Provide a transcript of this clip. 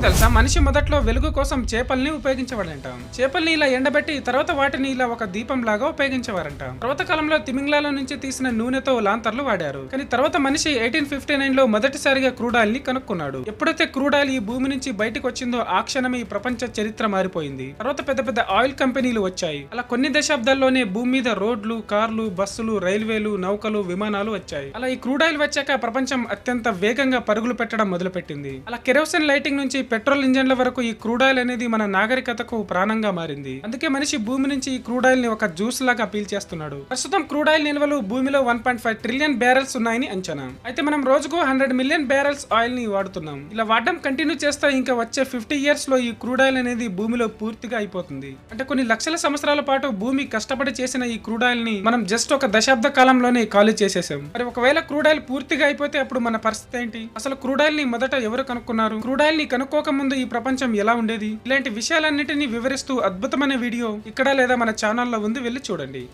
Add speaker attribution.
Speaker 1: మీకు తెలుసా? మనిషి మొదట్లో వెలుగు కోసం చేపల్ని ఉపయోగించేవాడంట. చేపల్ని ఇలా ఎండబెట్టి తర్వాత వాటిని ఇలా ఒక దీపం లాగా ఉపయోగించేవారంట. తర్వాత కాలంలో తిమింగ్లాల నుంచి తీసిన నూనెతో లాంతర్లు వాడారు. కానీ తర్వాత మనిషి ఎయిటీన్ ఫిఫ్టీ నైన్లో మొదటిసారిగా క్రూడ్ ఆయిల్ని కనుక్కున్నాడు. ఎప్పుడైతే క్రూడ్ ఆయిల్ ఈ భూమి నుంచి బయటకు వచ్చిందో ఆ క్షణమే ఈ ప్రపంచ చరిత్ర మారిపోయింది. తర్వాత పెద్ద పెద్ద ఆయిల్ కంపెనీలు వచ్చాయి. అలా కొన్ని దశాబ్దాల్లోనే భూమి మీద రోడ్లు కార్లు బస్సులు రైల్వేలు నౌకలు విమానాలు వచ్చాయి. అలా ఈ క్రూడ్ ఆయిల్ వచ్చాక ప్రపంచం అత్యంత వేగంగా పరుగులు పెట్టడం మొదలుపెట్టింది. అలా కెరోసిన్ లైటింగ్ నుంచి పెట్రోల్ ఇంజన్ల వరకు ఈ క్రూడ్ ఆయిల్ అనేది మన నాగరికతకు ప్రాణంగా మారింది. అందుకే మనిషి భూమి నుంచి ఈ క్రూడ్ ఆయిల్ని ఒక జ్యూస్ లాగా పీల్చేస్తున్నాడు ప్రస్తుతం క్రూడ్ ఆయిల్ నిల్వలు భూమిలో one point five trillion barrels ఉన్నాయని అంచనా. అయితే మనం రోజుకు హండ్రెడ్ మిలియన్ బ్యారెల్స్ ఆయిల్ని వాడుతున్నాం. ఇలా వాడడం కంటిన్యూ చేస్తే ఇంకా వచ్చే ఫిఫ్టీ ఇయర్స్లో ఈ క్రూడ్ ఆయిల్ అనేది భూమిలో పూర్తిగా అయిపోతుంది. అంటే కొన్ని లక్షల సంవత్సరాల పాటు భూమి కష్టపడి చేసిన ఈ క్రూడ్ ఆయిల్ని మనం జస్ట్ ఒక దశాబ్ద కాలంలోనే ఖాళీ చేసేసాం. మరి ఒకవేళ క్రూడ్ ఆయిల్ పూర్తిగా అయిపోతే అప్పుడు మన పరిస్థితి ఏంటి? అసలు క్రూడ్ ఆయిల్ని మొదట ఎవరు కనుక్కున్నారు? క్రూడ్ ఆయిల్ని కనుక్కో ముందు ఈ ప్రపంచం ఎలా ఉండేది? ఇలాంటి విషయాలన్నింటినీ వివరిస్తూ అద్భుతమైన వీడియో ఇక్కడ లేదా మన ఛానల్లో ఉంది వెళ్ళి చూడండి.